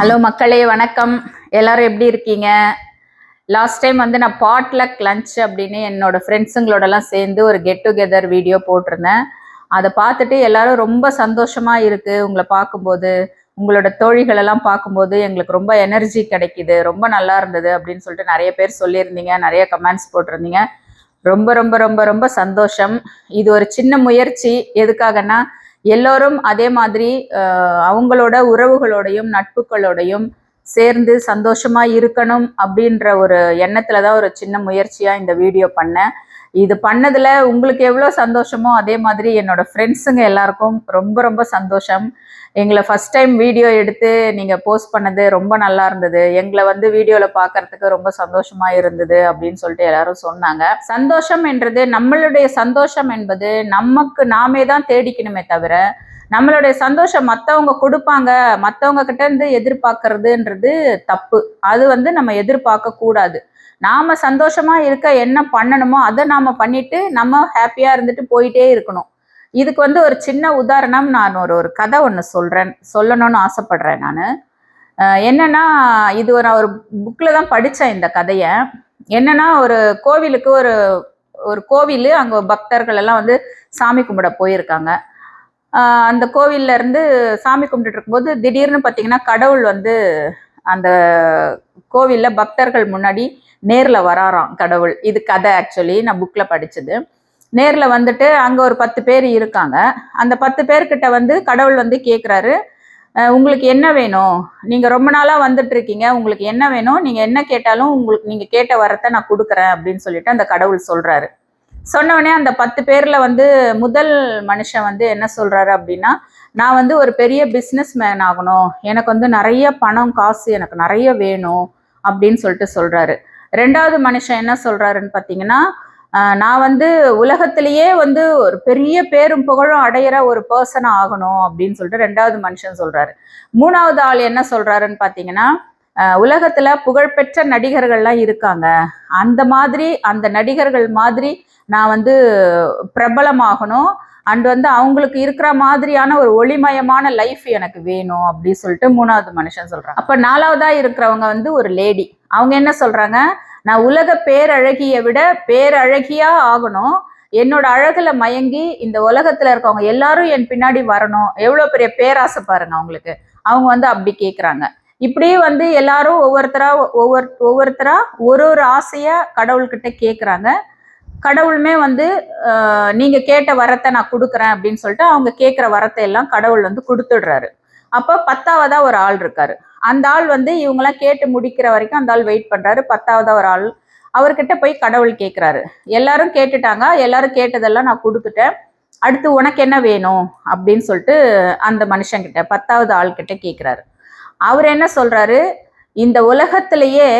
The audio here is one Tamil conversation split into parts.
ஹலோ மக்களே வணக்கம். எல்லாரும் எப்படி இருக்கீங்க? லாஸ்ட் டைம் வந்து நான் பாட்லக் லஞ்ச் அப்படின்னு என்னோட ஃப்ரெண்ட்ஸுங்களோடலாம் சேர்ந்து ஒரு கெட் டுகெதர் வீடியோ போட்டிருந்தேன். அதை பார்த்துட்டு எல்லாரும் ரொம்ப சந்தோஷமா இருக்கு உங்களை பார்க்கும்போது. உங்களோட தோழிகளெல்லாம் பார்க்கும்போது எங்களுக்கு ரொம்ப எனர்ஜி கிடைக்கிது. ரொம்ப நல்லா இருந்தது அப்படின்னு சொல்லிட்டு நிறைய பேர் சொல்லியிருந்தீங்க. நிறைய கமெண்ட்ஸ் போட்டிருந்தீங்க. ரொம்ப ரொம்ப ரொம்ப ரொம்ப சந்தோஷம். இது ஒரு சின்ன முயற்சி. எதுக்காகன்னா எல்லோரும் அதே மாதிரி அவங்களோட உறவுகளோடையும் நட்புகளோடையும் சேர்ந்து சந்தோஷமா இருக்கணும் அப்படின்ற ஒரு எண்ணத்துல தான் ஒரு சின்ன முயற்சியா இந்த வீடியோ பண்ணேன். இது பண்ணதுல உங்களுக்கு எவ்வளோ சந்தோஷமோ அதே மாதிரி என்னோட ஃப்ரெண்ட்ஸுங்க எல்லாருக்கும் ரொம்ப ரொம்ப சந்தோஷம். எங்களை ஃபர்ஸ்ட் டைம் வீடியோ எடுத்து நீங்கள் போஸ்ட் பண்ணது ரொம்ப நல்லா இருந்தது. எங்களை வந்து வீடியோவில் பார்க்கறதுக்கு ரொம்ப சந்தோஷமாக இருந்தது அப்படின்னு சொல்லிட்டு எல்லாரும் சொன்னாங்க. சந்தோஷம் என்றது நம்மளுடைய சந்தோஷம் என்பது நமக்கு நாமே தான் தேடிக்கணுமே தவிர நம்மளுடைய சந்தோஷம் மற்றவங்க கொடுப்பாங்க மற்றவங்க கிட்ட இருந்து எதிர்பார்க்கறதுன்றது தப்பு. அது வந்து நம்ம எதிர்பார்க்க கூடாது நாம சந்தோஷமா இருக்க என்ன பண்ணணுமோ அதை நாம பண்ணிட்டு நம்ம ஹாப்பியா இருந்துட்டு போயிட்டே இருக்கணும். இதுக்கு வந்து ஒரு சின்ன உதாரணம் நான் ஒரு ஒரு கதை ஒன்று சொல்றேன் சொல்லணும்னு ஆசைப்படுறேன் நான். என்னன்னா இது ஒரு ஒரு புக்கில் தான் படித்தேன் இந்த கதையை. என்னன்னா ஒரு கோவிலுக்கு ஒரு ஒரு கோவில் அங்கே பக்தர்கள் எல்லாம் வந்து சாமி கும்பிட போயிருக்காங்க. அந்த கோவில்ல இருந்து சாமி கும்பிட்டுட்டு இருக்கும்போது திடீர்னு பார்த்தீங்கன்னா கடவுள் வந்து அந்த கோவிலில் பக்தர்கள் முன்னாடி நேரில் வராராம் கடவுள். இது கதை ஆக்சுவலி நான் புக்கில் படித்தது நேரில் வந்துட்டு அங்கே ஒரு பத்து பேர் இருக்காங்க. அந்த பத்து பேர்கிட்ட வந்து கடவுள் வந்து கேட்குறாரு உங்களுக்கு என்ன வேணும்? நீங்கள் ரொம்ப நாளாக வந்துட்டுருக்கீங்க. உங்களுக்கு என்ன வேணும்? நீங்கள் என்ன கேட்டாலும் உங்களுக்கு நீங்கள் கேட்ட வரத்தை நான் கொடுக்குறேன் அப்படின்னு சொல்லிட்டு அந்த கடவுள் சொல்கிறாரு சொன்ன அந்த பத்து பேரில் வந்து முதல் மனுஷன் வந்து என்ன சொல்கிறாரு அப்படின்னா நான் வந்து ஒரு பெரிய பிஸ்னஸ் மேன் ஆகணும். எனக்கு வந்து நிறைய பணம் காசு எனக்கு நிறைய வேணும் அப்படின்னு சொல்லிட்டு சொல்கிறாரு ரெண்டாவது மனுஷன் என்ன சொல்கிறாருன்னு பார்த்தீங்கன்னா நான் வந்து உலகத்திலேயே வந்து ஒரு பெரிய பேரும் புகழும் அடையிற ஒரு பர்சன் ஆகணும் அப்படின்னு சொல்லிட்டு ரெண்டாவது மனுஷன் சொல்கிறாரு மூணாவது ஆள் என்ன சொல்கிறாருன்னு பார்த்தீங்கன்னா உலகத்துல புகழ்பெற்ற நடிகர்கள்லாம் இருக்காங்க. அந்த மாதிரி அந்த நடிகர்கள் மாதிரி நான் வந்து பிரபலமாகணும். அண்ட் வந்து அவங்களுக்கு இருக்கிற மாதிரியான ஒரு ஒளிமயமான லைஃப் எனக்கு வேணும் அப்படின்னு சொல்லிட்டு மூணாவது மனுஷன் சொல்றாங்க அப்ப நாலாவதா இருக்கிறவங்க வந்து ஒரு லேடி அவங்க என்ன சொல்றாங்க? நான் உலக பேரழகியை விட பேரழகியா ஆகணும். என்னோட அழகுல மயங்கி இந்த உலகத்துல இருக்கவங்க எல்லாரும் என் பின்னாடி வரணும். எவ்வளவு பெரிய பேராசை பாருங்க அவங்களுக்கு. அவங்க வந்து அப்படி கேக்குறாங்க. இப்படியே வந்து எல்லாரும் ஒவ்வொருத்தரா ஒவ்வொரு ஒவ்வொருத்தரா ஒரு ஒரு ஆசையா கடவுள்கிட்ட கேட்குறாங்க கடவுளுமே வந்து நீங்க கேட்ட வரத்தை நான் கொடுக்குறேன் அப்படின்னு சொல்லிட்டு அவங்க கேட்குற வரத்தை எல்லாம் கடவுள் வந்து கொடுத்துடுறாரு. அப்போ பத்தாவதா ஒரு ஆள் இருக்காரு. அந்த ஆள் வந்து இவங்கெல்லாம் கேட்டு முடிக்கிற வரைக்கும் அந்த ஆள் வெயிட் பண்றாரு. பத்தாவதா ஒரு ஆள் அவர்கிட்ட போய் கடவுள் கேட்குறாரு எல்லாரும் கேட்டுட்டாங்க. எல்லாரும் கேட்டதெல்லாம் நான் கொடுத்துட்டேன். அடுத்து உனக்கு என்ன வேணும் அப்படின்னு சொல்லிட்டு அந்த மனுஷங்கிட்ட பத்தாவது ஆள்கிட்ட கேட்குறாரு அவர் என்ன சொல்றாரு? இந்த உலகத்திலேயே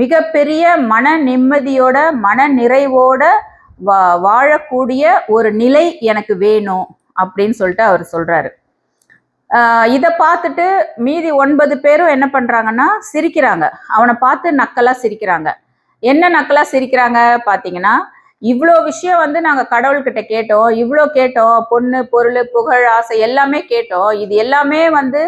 மிகப்பெரிய மன நிம்மதியோட மன நிறைவோட வா வாழக்கூடிய ஒரு நிலை எனக்கு வேணும் அப்படின்னு சொல்லிட்டு அவர் சொல்றாரு. இதை பார்த்துட்டு மீதி ஒன்பது பேரும் என்ன பண்றாங்கன்னா சிரிக்கிறாங்க. அவனை பார்த்து நக்கலா சிரிக்கிறாங்க. என்ன நக்கலா சிரிக்கிறாங்க பார்த்தீங்கன்னா இவ்வளோ விஷயம் வந்து நாங்கள் கடவுள்கிட்ட கேட்டோம் இவ்வளோ கேட்டோம் பொண்ணு பொருள் புகழ் ஆசை எல்லாமே கேட்டோம். இது எல்லாமே வந்து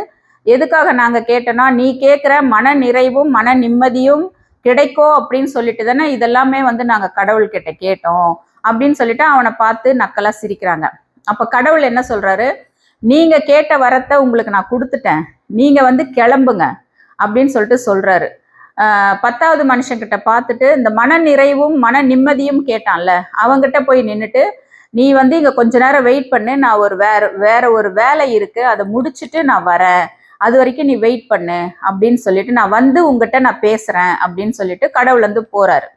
எதுக்காக நாங்கள் கேட்டோம்னா நீ கேட்குற மன நிறைவும் மன நிம்மதியும் கிடைக்கும் அப்படின்னு சொல்லிட்டு தானே இதெல்லாமே வந்து நாங்கள் கடவுள்கிட்ட கேட்டோம் அப்படின்னு சொல்லிட்டு அவனை பார்த்து நக்கலாக சிரிக்கிறாங்க. அப்போ கடவுள் என்ன சொல்கிறாரு நீங்கள் கேட்ட வரத்தை உங்களுக்கு நான் கொடுத்துட்டேன். நீங்கள் வந்து கிளம்புங்க அப்படின்னு சொல்லிட்டு சொல்கிறாரு பத்தாவது மனுஷங்கிட்ட பார்த்துட்டு இந்த மன நிறைவும் மன நிம்மதியும் கேட்டான்ல. அவங்ககிட்ட போய் நின்றுட்டு நீ வந்து இங்கே கொஞ்ச நேரம் வெயிட் பண்ணு நான் ஒரு வேற வேற ஒரு வேலை இருக்குது அதை முடிச்சுட்டு நான் வரேன். அது வரைக்கும் நீ வெயிட் பண்ணு அப்படின்னு சொல்லிட்டு நான் வந்து உங்ககிட்ட நான் பேசுறேன் அப்படின்னு சொல்லிட்டு கடவுள் வந்து போறாரு.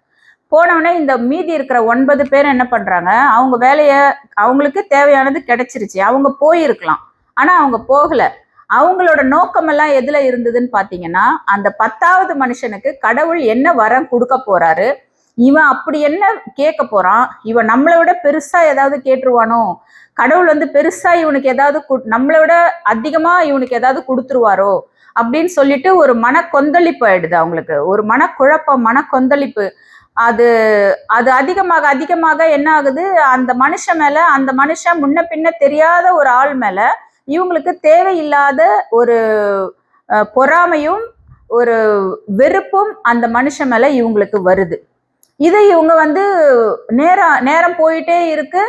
போனவுடனே இந்த மீதி இருக்கிற ஒன்பது பேர் என்ன பண்றாங்க? அவங்க வேலையை அவங்களுக்கு தேவையானது கிடைச்சிருச்சு. அவங்க போயிருக்கலாம். ஆனா அவங்க போகல. அவங்களோட நோக்கமெல்லாம் எதுல இருந்ததுன்னு பாத்தீங்கன்னா அந்த பத்தாவது மனுஷனுக்கு கடவுள் என்ன வரம் கொடுக்க போறாரு? இவன் அப்படி என்ன கேட்க போறான்? இவன் நம்மளை விட பெருசா ஏதாவது கேட்டுருவானோ? கடவுள் வந்து பெருசா இவனுக்கு ஏதாவது நம்மளை விட அதிகமா இவனுக்கு ஏதாவது கொடுத்துருவாரோ? அப்படின்னு சொல்லிட்டு ஒரு மன கொந்தளிப்பு ஆயிடுது அவங்களுக்கு. ஒரு மனக்குழப்பம் மன கொந்தளிப்பு அது அது அதிகமாக அதிகமாக என்ன ஆகுது? அந்த மனுஷன் மேல அந்த மனுஷன் முன்ன பின்ன தெரியாத ஒரு ஆள் மேல இவங்களுக்கு தேவையில்லாத ஒரு பொறாமையும் ஒரு வெறுப்பும் அந்த மனுஷன் மேல இவங்களுக்கு வருது. இது இவங்க வந்து நேரம் நேரம் போயிட்டே இருக்கு.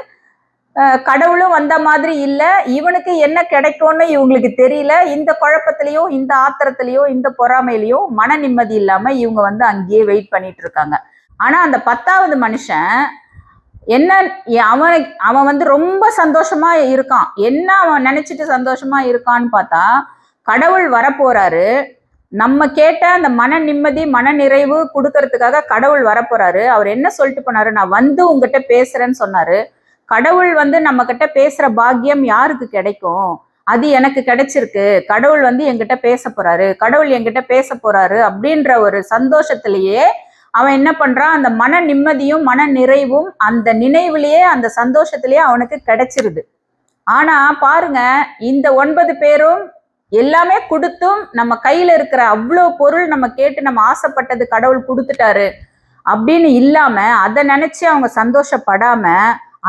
கடவுளும் வந்த மாதிரி இல்லை. இவனுக்கு என்ன கிடைக்கும்னு இவங்களுக்கு தெரியல. இந்த குழப்பத்திலையும் இந்த ஆத்திரத்திலையும் இந்த பொறாமையிலையும் மன நிம்மதி இல்லாம இவங்க வந்து அங்கேயே வெயிட் பண்ணிட்டு இருக்காங்க. ஆனா அந்த பத்தாவது மனுஷன் என்ன அவன் அவன் வந்து ரொம்ப சந்தோஷமா இருக்கான். என்ன அவன் நினைச்சிட்டு சந்தோஷமா இருக்கான்னு பார்த்தா கடவுள் வரப்போறாரு. நம்ம கேட்ட அந்த மன நிம்மதி மன நிறைவு கொடுக்கறதுக்காக கடவுள் வரப்போறாரு. அவர் என்ன சொல்லிட்டு போனாரு? நான் வந்து உங்ககிட்ட பேசுறேன்னு சொன்னாரு. கடவுள் வந்து நம்ம கிட்ட பேசுற பாக்கியம் யாருக்கு கிடைக்கும்? அது எனக்கு கிடைச்சிருக்கு. கடவுள் வந்து என்கிட்ட பேச போறாரு. கடவுள் என்கிட்ட பேச போறாரு அப்படின்ற ஒரு சந்தோஷத்திலேயே அவன் என்ன பண்றான்? அந்த மன நிம்மதியும் மன நிறைவும் அந்த நினைவுலயே அந்த சந்தோஷத்திலேயே அவனுக்கு கிடைச்சிருது. ஆனா பாருங்க இந்த ஒன்பது பேரும் எல்லாமே கொடுத்தும் நம்ம கையில இருக்கிற அவ்வளோ பொருள் நம்ம கேட்டு நம்ம ஆசைப்பட்டது கடவுள் கொடுத்துட்டாரு அப்படின்னு இல்லாம அதை நினைச்சு அவங்க சந்தோஷப்படாம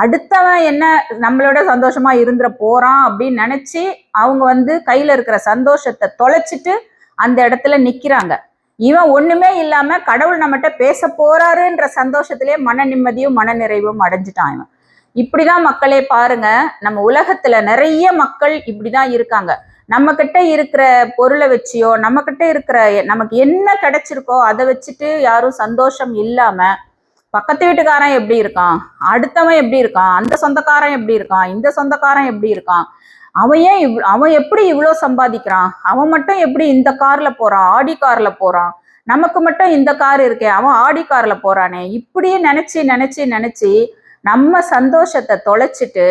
அடுத்தவன் என்ன நம்மளோட சந்தோஷமா இருந்துட போறான் அப்படின்னு நினைச்சு அவங்க வந்து கையில இருக்கிற சந்தோஷத்தை தொலைச்சிட்டு அந்த இடத்துல நிக்கிறாங்க. இவன் ஒண்ணுமே இல்லாம கடவுள் நம்மகிட்ட பேச போறாருன்ற சந்தோஷத்திலேயே மன நிம்மதியும் மன நிறைவும் அடைஞ்சிட்டான் இவன். இப்படிதான் மக்களே பாருங்க நம்ம உலகத்துல நிறைய மக்கள் இப்படிதான் இருக்காங்க. நம்ம கிட்ட இருக்கிற பொருளை வச்சியோ நம்ம கிட்ட இருக்கிற நமக்கு என்ன கிடைச்சிருக்கோ அதை வச்சுட்டு யாரும் சந்தோஷம் இல்லாம பக்கத்து வீட்டுக்காரன் எப்படி இருக்கான்? அடுத்தவன் எப்படி இருக்கான்? அந்த சொந்தக்காரன் எப்படி இருக்கான்? இந்த சொந்தக்காரன் எப்படி இருக்கான்? அவன் ஏன் இவ் அவன் எப்படி இவ்வளோ சம்பாதிக்கிறான்? அவன் மட்டும் எப்படி இந்த கார்ல போறான்? ஆடி கார்ல போறான்? நமக்கு மட்டும் இந்த கார் இருக்கே அவன் ஆடி கார்ல போறானே. இப்படியே நினைச்சு நினைச்சு நினைச்சு நம்ம சந்தோஷத்தை தொலைச்சிட்டு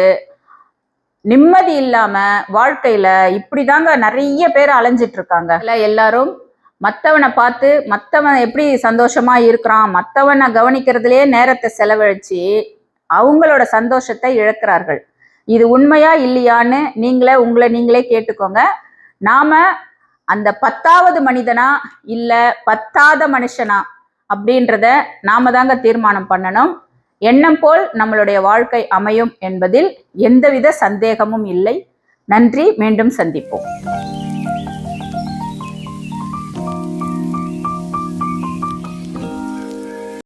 நிம்மதி இல்லாம வாழ்க்கையில இப்படிதாங்க நிறைய பேர் அலைஞ்சிட்டு இருக்காங்க. எல்லாரும் மற்றவனை பார்த்து மற்றவன் எப்படி சந்தோஷமா இருக்கிறான் மற்றவனை கவனிக்கிறதுலயே நேரத்தை செலவழிச்சு அவங்களோட சந்தோஷத்தை இழக்கிறார்கள். இது உண்மையா இல்லையான்னு நீங்களே உங்களை நீங்களே கேட்டுக்கோங்க. நாம அந்த பத்தாவது மனிதனா இல்ல பத்தாத மனுஷனா அப்படின்றத நாம தாங்க தீர்மானம் பண்ணணும். எண்ணம் போல் நம்மளுடைய வாழ்க்கை அமையும் என்பதில் எந்தவித சந்தேகமும் இல்லை. நன்றி மீண்டும் சந்திப்போம்.